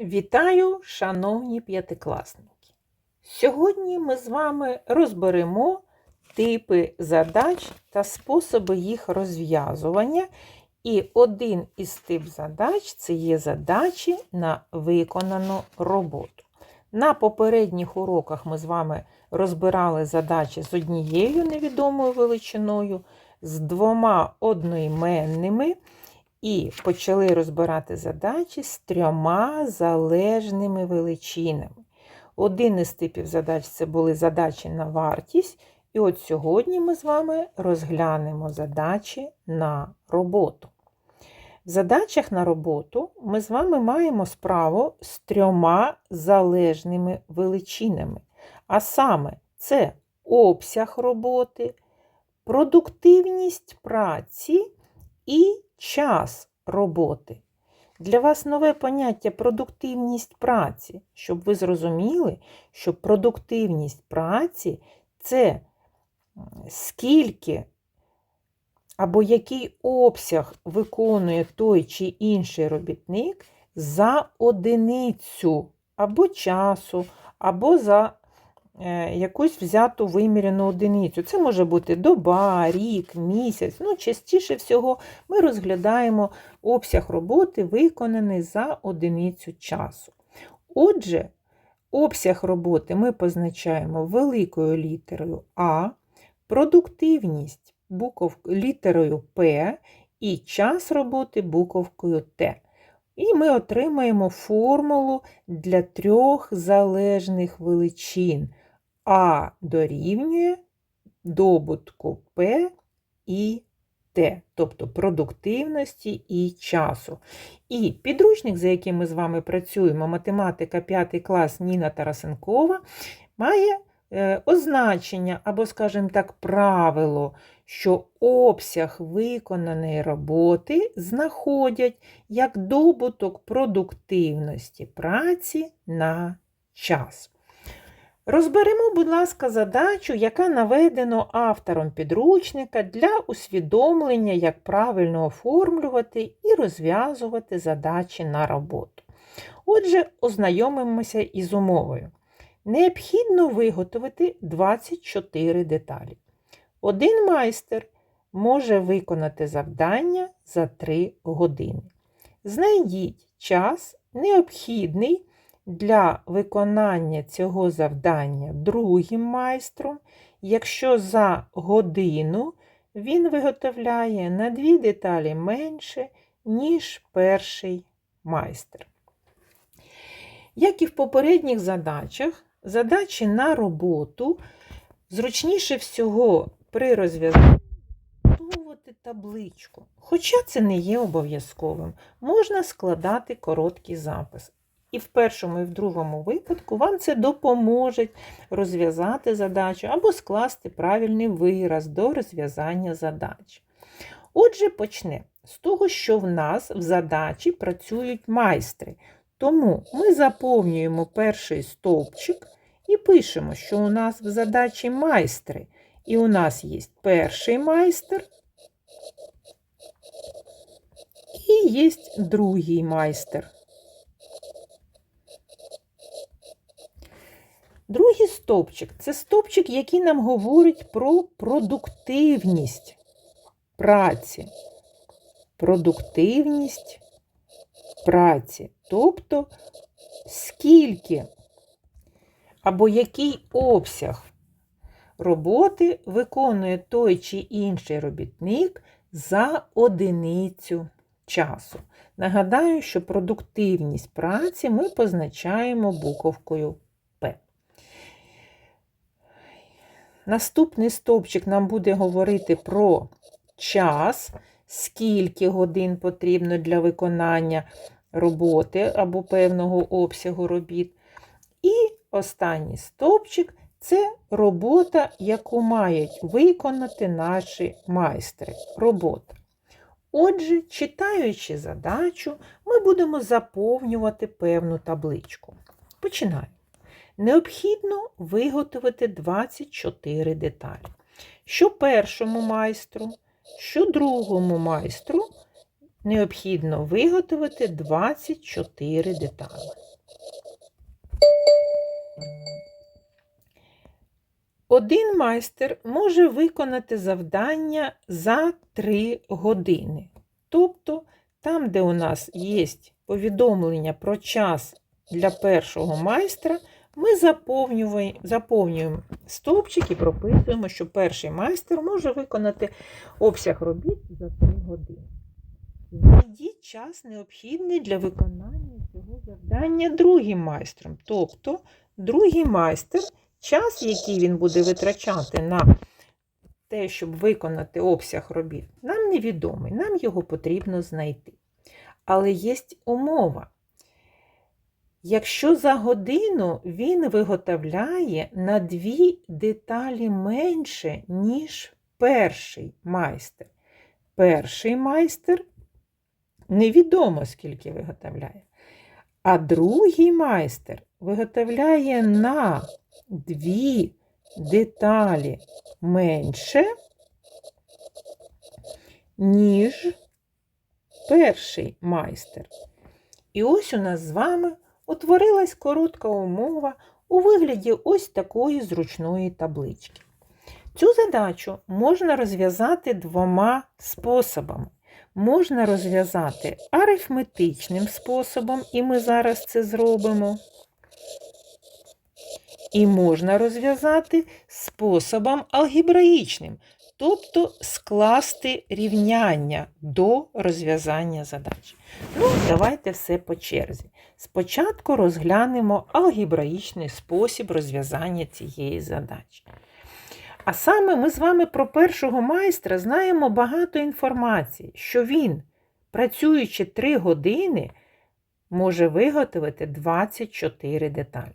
Вітаю, шановні п'ятикласники! Сьогодні ми з вами розберемо типи задач та способи їх розв'язування. І один із тип задач це є задачі на виконану роботу. На попередніх уроках ми з вами розбирали задачі з однією невідомою величиною, з двома одноіменними. І почали розбирати задачі з трьома залежними величинами. Один із типів задач це були задачі на вартість. І от сьогодні ми з вами розглянемо задачі на роботу. В задачах на роботу ми з вами маємо справу з трьома залежними величинами. А саме, це обсяг роботи, продуктивність праці і час роботи. Для вас нове поняття продуктивність праці, щоб ви зрозуміли, що продуктивність праці це скільки або який обсяг виконує той чи інший робітник за одиницю або часу, або за якусь взяту виміряну одиницю. Це може бути доба, рік, місяць. Ну, Частіше всього ми розглядаємо обсяг роботи, виконаний за одиницю часу. Отже, обсяг роботи ми позначаємо великою літерою А, продуктивність буков... літерою П і час роботи буковкою Т. І ми отримаємо формулу для трьох залежних величин. А дорівнює добутку П і Т, тобто продуктивності і часу. І підручник, за яким ми з вами працюємо, математика 5 клас Ніна Тарасенкова, має е, означення або, скажімо так, правило, що обсяг виконаної роботи знаходять як добуток продуктивності праці на час. Розберемо, будь ласка, задачу, яка наведено автором підручника для усвідомлення, як правильно оформлювати і розв'язувати задачі на роботу. Отже, ознайомимося із умовою. Необхідно виготовити 24 деталі. Один майстер може виконати завдання за 3 години. Знайдіть час, необхідний для виконання цього завдання другим майстром, якщо за годину він виготовляє на дві деталі менше, ніж перший майстер. Як і в попередніх задачах, задачі на роботу зручніше всього при розв'язанні табличку. Хоча це не є обов'язковим, можна складати короткий запис. І в першому, і в другому випадку вам це допоможе розв'язати задачу або скласти правильний вираз до розв'язання задач. Отже, почнемо з того, що в нас в задачі працюють майстри. Тому ми заповнюємо перший стовпчик і пишемо, що у нас в задачі майстри. І у нас є перший майстер і є другий майстер. Другий стовпчик це стовпчик, який нам говорить про продуктивність праці. Продуктивність праці. Тобто, скільки або який обсяг роботи виконує той чи інший робітник за одиницю часу. Нагадаю, що продуктивність праці ми позначаємо буковкою Наступний стовпчик нам буде говорити про час, скільки годин потрібно для виконання роботи або певного обсягу робіт. І останній стовпчик це робота, яку мають виконати наші майстри. Робота. Отже, читаючи задачу, ми будемо заповнювати певну табличку. Починаємо Необхідно виготовити 24 деталі. Що першому майстру, що другому майстру необхідно виготовити 24 деталі. Один майстер може виконати завдання за 3 години. Тобто, там, де у нас є повідомлення про час для першого майстра, ми заповнюємо, заповнюємо стовпчик і прописуємо, що перший майстер може виконати обсяг робіт за 3 години. Знайдіть час необхідний для виконання цього завдання другим майстром. Тобто, другий майстер, час, який він буде витрачати на те, щоб виконати обсяг робіт, нам невідомий, нам його потрібно знайти. Але є умова. Якщо за годину він виготовляє на дві деталі менше, ніж перший майстер. Перший майстер невідомо скільки виготовляє. А другий майстер виготовляє на дві деталі менше, ніж перший майстер. І ось у нас з вами утворилась коротка умова у вигляді ось такої зручної таблички. Цю задачу можна розв'язати двома способами. Можна розв'язати арифметичним способом, і ми зараз це зробимо. І можна розв'язати способом алгебраїчним, тобто скласти рівняння до розв'язання задач. Ну, давайте все по черзі. Спочатку розглянемо алгебраїчний спосіб розв'язання цієї задачі. А саме ми з вами про першого майстра знаємо багато інформації, що він, працюючи 3 години, може виготовити 24 деталі.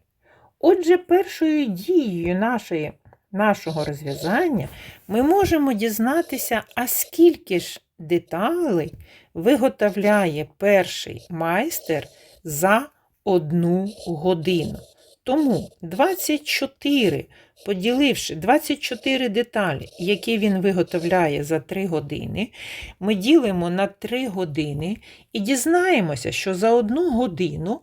Отже, першою дією нашої, нашого розв'язання ми можемо дізнатися, а скільки ж деталей виготовляє перший майстер за одну годину. Тому 24, поділивши 24 деталі, які він виготовляє за 3 години, ми ділимо на 3 години і дізнаємося, що за одну годину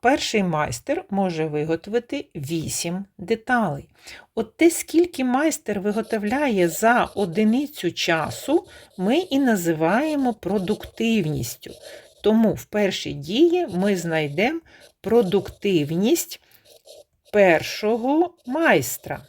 перший майстер може виготовити 8 деталей. От те, скільки майстер виготовляє за одиницю часу, ми і називаємо продуктивністю. Тому в першій дії ми знайдемо продуктивність першого майстра.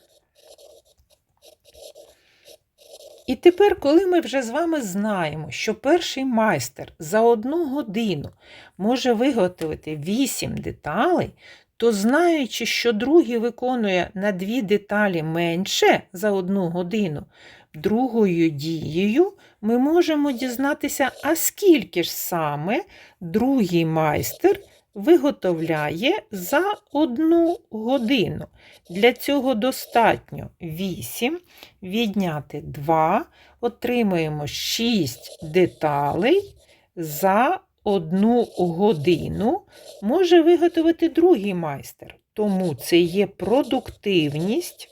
І тепер, коли ми вже з вами знаємо, що перший майстер за одну годину може виготовити 8 деталей, то знаючи, що другий виконує на дві деталі менше за одну годину, другою дією ми можемо дізнатися, а скільки ж саме другий майстер виготовляє за одну годину. Для цього достатньо 8, відняти 2, отримаємо 6 деталей за одну годину може виготовити другий майстер. Тому це є продуктивність.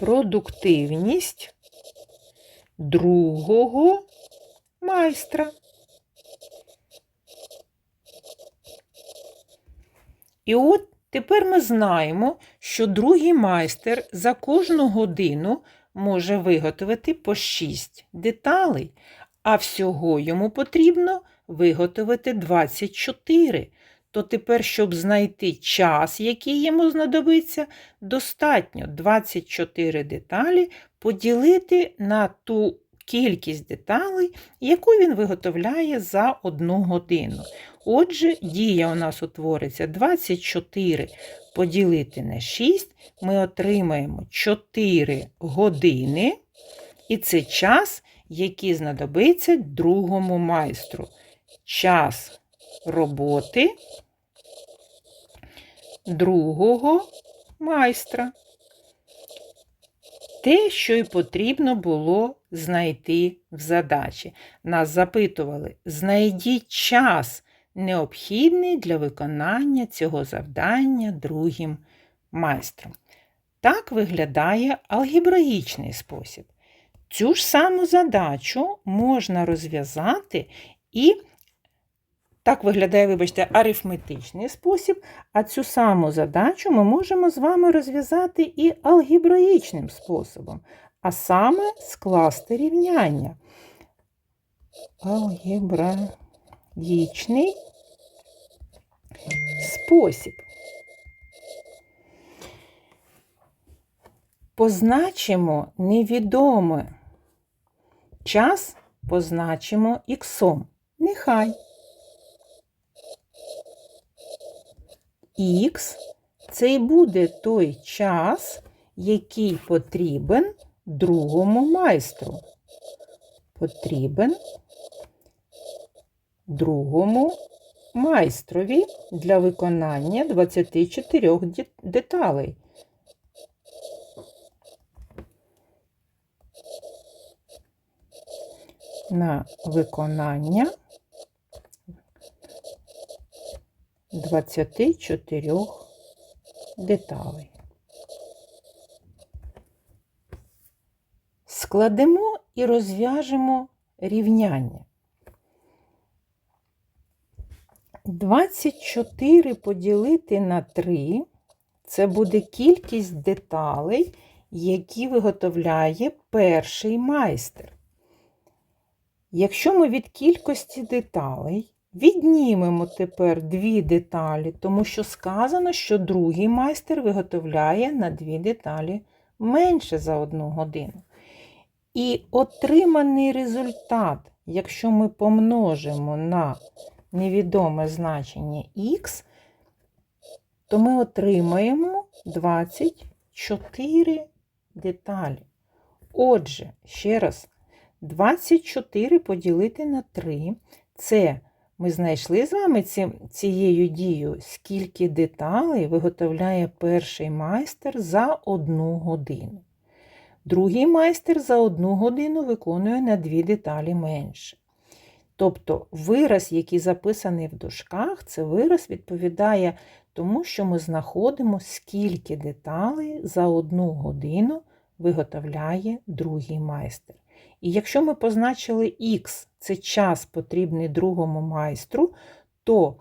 Продуктивність другого майстра. І от тепер ми знаємо, що другий майстер за кожну годину може виготовити по 6 деталей, а всього йому потрібно виготовити 24. То тепер, щоб знайти час, який йому знадобиться, достатньо 24 деталі поділити на ту кількість деталей, яку він виготовляє за одну годину. Отже, дія у нас утвориться 24 поділити на 6, ми отримаємо 4 години, і це час, який знадобиться другому майстру. Час роботи другого майстра. Те, що й потрібно було знайти в задачі. Нас запитували: знайдіть час, необхідний для виконання цього завдання другим майстром. Так виглядає алгебраїчний спосіб. Цю ж саму задачу можна розв'язати і Так виглядає, вибачте, арифметичний спосіб, а цю саму задачу ми можемо з вами розв'язати і алгебраїчним способом, а саме скласти рівняння. Алгебраїчний спосіб. Позначимо невідоме час позначимо іксом. Нехай. Х це й буде той час, який потрібен другому майстру. Потрібен другому майстрові для виконання 24 деталей. На виконання 24 деталей. Складемо і розв'яжемо рівняння. 24 поділити на 3 це буде кількість деталей, які виготовляє перший майстер. Якщо ми від кількості деталей віднімемо тепер дві деталі, тому що сказано, що другий майстер виготовляє на дві деталі менше за одну годину. І отриманий результат, якщо ми помножимо на невідоме значення х, то ми отримаємо 24 деталі. Отже, ще раз, 24 поділити на 3 це ми знайшли з вами ці, цією дією, скільки деталей виготовляє перший майстер за одну годину. Другий майстер за одну годину виконує на дві деталі менше. Тобто вираз, який записаний в дужках, це вираз відповідає тому, що ми знаходимо, скільки деталей за одну годину виготовляє другий майстер. І якщо ми позначили Х це час потрібний другому майстру, то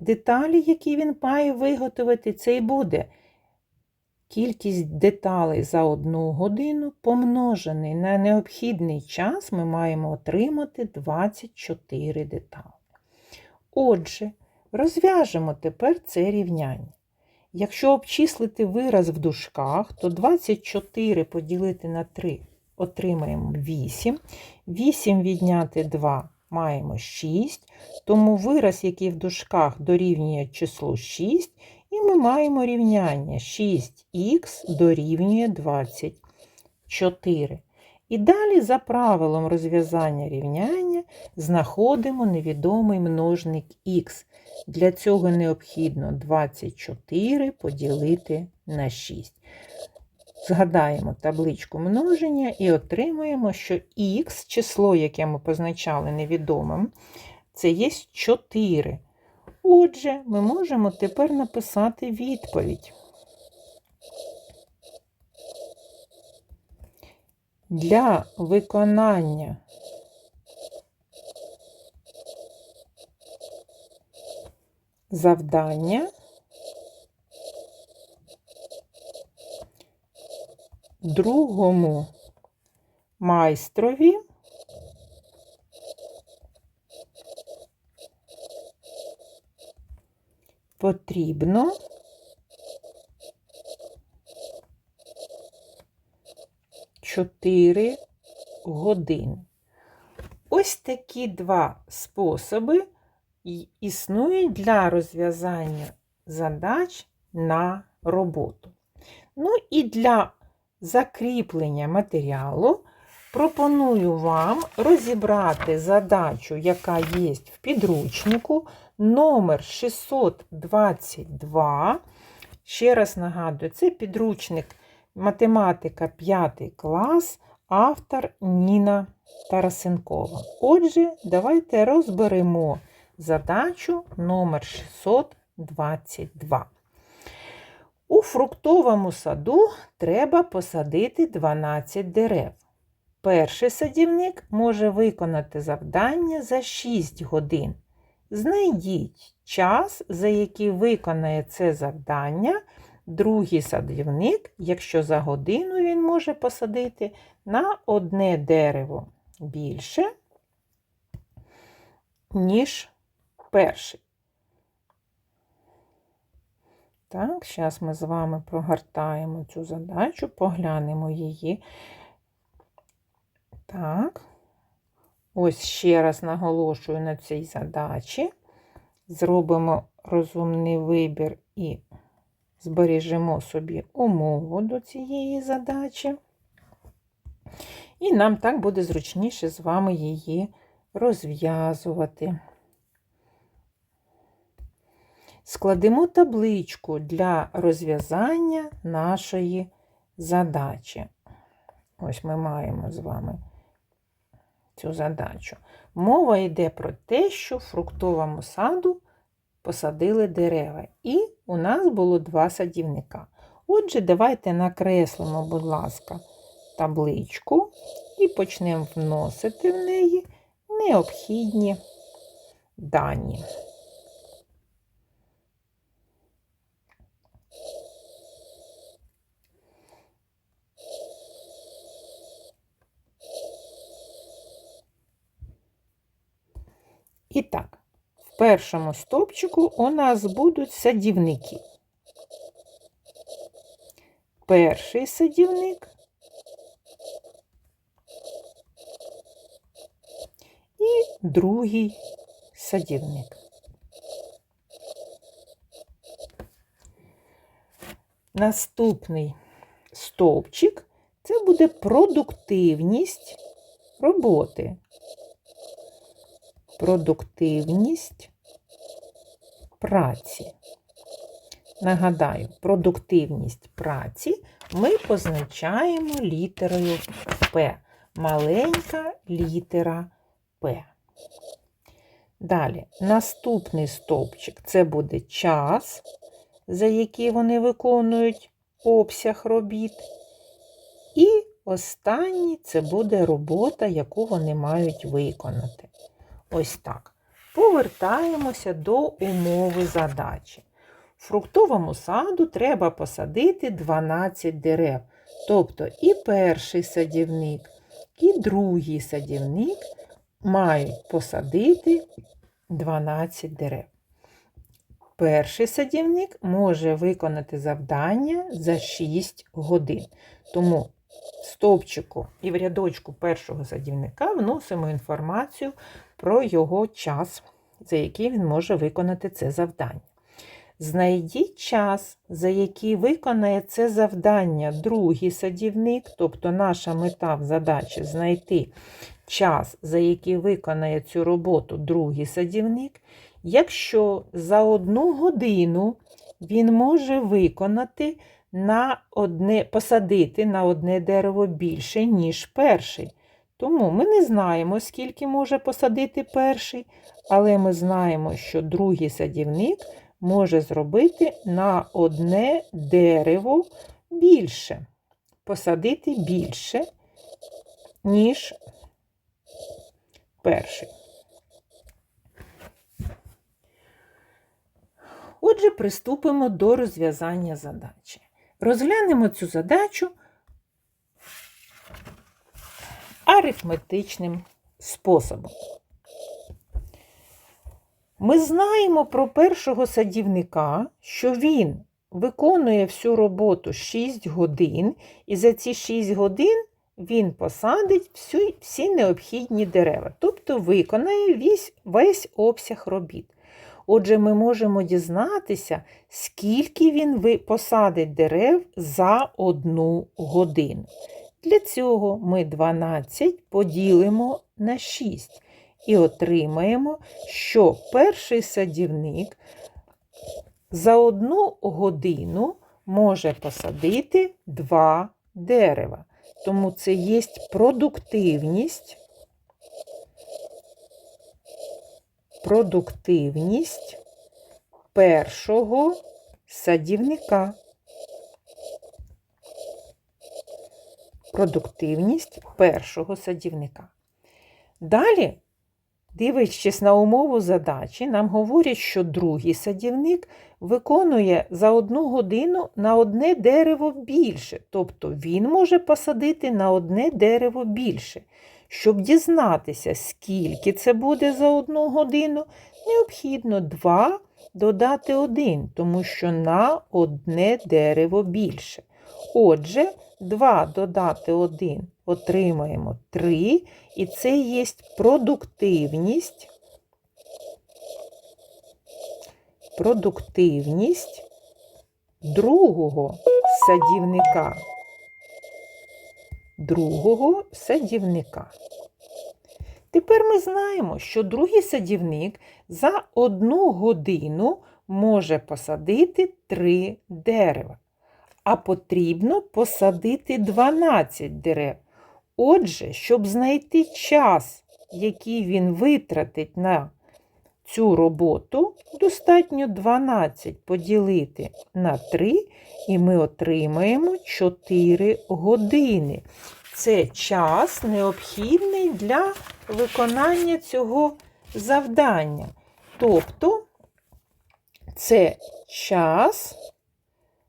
деталі, які він має виготовити, це і буде кількість деталей за одну годину помножений на необхідний час, ми маємо отримати 24 деталі. Отже, розв'яжемо тепер це рівняння. Якщо обчислити вираз в дужках, то 24 поділити на 3 отримаємо 8. 8 відняти 2 маємо 6, тому вираз, який в дужках дорівнює числу 6, і ми маємо рівняння 6х дорівнює 24. І далі за правилом розв'язання рівняння знаходимо невідомий множник х. Для цього необхідно 24 поділити на 6. Згадаємо табличку множення і отримаємо, що х, число, яке ми позначали невідомим, це є 4. Отже, ми можемо тепер написати відповідь. Для виконання завдання другому майстрові потрібно чотири години. Ось такі два способи існують для розв'язання задач на роботу. Ну і для закріплення матеріалу пропоную вам розібрати задачу, яка є в підручнику, номер 622. Ще раз нагадую, це підручник математика 5 клас, автор Ніна Тарасенкова. Отже, давайте розберемо задачу номер 622. У фруктовому саду треба посадити 12 дерев. Перший садівник може виконати завдання за 6 годин, Знайдіть час, за який виконає це завдання другий садівник, якщо за годину він може посадити на одне дерево більше, ніж перший. Так, зараз ми з вами прогортаємо цю задачу, поглянемо її. Так, ось ще раз наголошую на цій задачі. Зробимо розумний вибір і збережемо собі умову до цієї задачі. І нам так буде зручніше з вами її розв'язувати. Складемо табличку для розв'язання нашої задачі. Ось ми маємо з вами цю задачу. Мова йде про те, що в фруктовому саду посадили дерева. І у нас було два садівника. Отже, давайте накреслимо, будь ласка, табличку і почнемо вносити в неї необхідні дані. І так, в першому стовпчику у нас будуть садівники. Перший садівник і другий садівник. Наступний стовпчик це буде продуктивність роботи продуктивність праці. Нагадаю, продуктивність праці ми позначаємо літерою П. Маленька літера П. Далі, наступний стовпчик це буде час, за який вони виконують обсяг робіт. І останній це буде робота, яку вони мають виконати. Ось так. Повертаємося до умови задачі. Фруктовому саду треба посадити 12 дерев. Тобто і перший садівник, і другий садівник мають посадити 12 дерев. Перший садівник може виконати завдання за 6 годин. Тому в стовпчику і в рядочку першого садівника вносимо інформацію про його час, за який він може виконати це завдання. Знайдіть час, за який виконає це завдання другий садівник, тобто наша мета в задачі знайти час, за який виконає цю роботу другий садівник, якщо за одну годину він може виконати на одне, посадити на одне дерево більше, ніж перший. Тому ми не знаємо, скільки може посадити перший, але ми знаємо, що другий садівник може зробити на одне дерево більше, посадити більше, ніж перший. Отже, приступимо до розв'язання задачі. Розглянемо цю задачу арифметичним способом. Ми знаємо про першого садівника, що він виконує всю роботу 6 годин, і за ці 6 годин він посадить всі, всі необхідні дерева, тобто виконає весь, весь обсяг робіт. Отже, ми можемо дізнатися, скільки він посадить дерев за одну годину. Для цього ми 12 поділимо на 6 і отримаємо, що перший садівник за одну годину може посадити два дерева. Тому це є продуктивність, продуктивність першого садівника. Продуктивність першого садівника. Далі Дивлячись на умову задачі, нам говорять, що другий садівник виконує за одну годину на одне дерево більше, тобто він може посадити на одне дерево більше. Щоб дізнатися, скільки це буде за одну годину, необхідно 2 додати 1, тому що на одне дерево більше. Отже, 2 додати 1 отримаємо 3, і це є продуктивність. Продуктивність другого садівника. Другого садівника. Тепер ми знаємо, що другий садівник за одну годину може посадити 3 дерева, а потрібно посадити 12 дерев. Отже, щоб знайти час, який він витратить на цю роботу, достатньо 12 поділити на 3, і ми отримаємо 4 години. Це час необхідний для виконання цього завдання. Тобто це час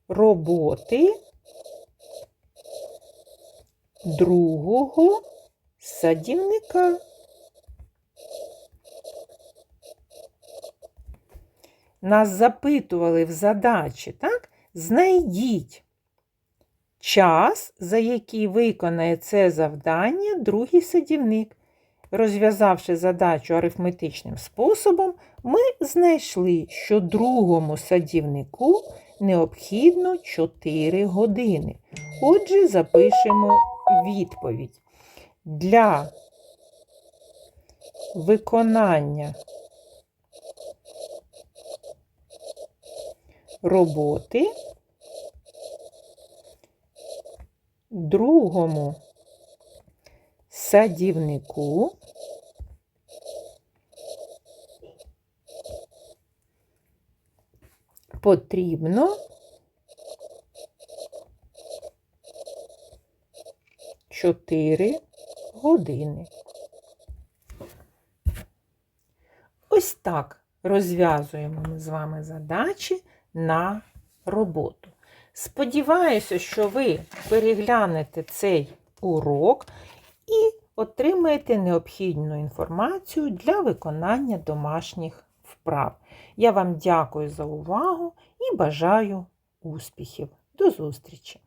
роботи другого садівника. Нас запитували в задачі, так? Знайдіть час, за який виконає це завдання другий садівник. Розв'язавши задачу арифметичним способом, ми знайшли, що другому садівнику необхідно 4 години. Отже, запишемо відповідь. Для виконання роботи другому садівнику потрібно 4 години. Ось так розв'язуємо ми з вами задачі на роботу. Сподіваюся, що ви переглянете цей урок і отримаєте необхідну інформацію для виконання домашніх вправ. Я вам дякую за увагу і бажаю успіхів. До зустрічі!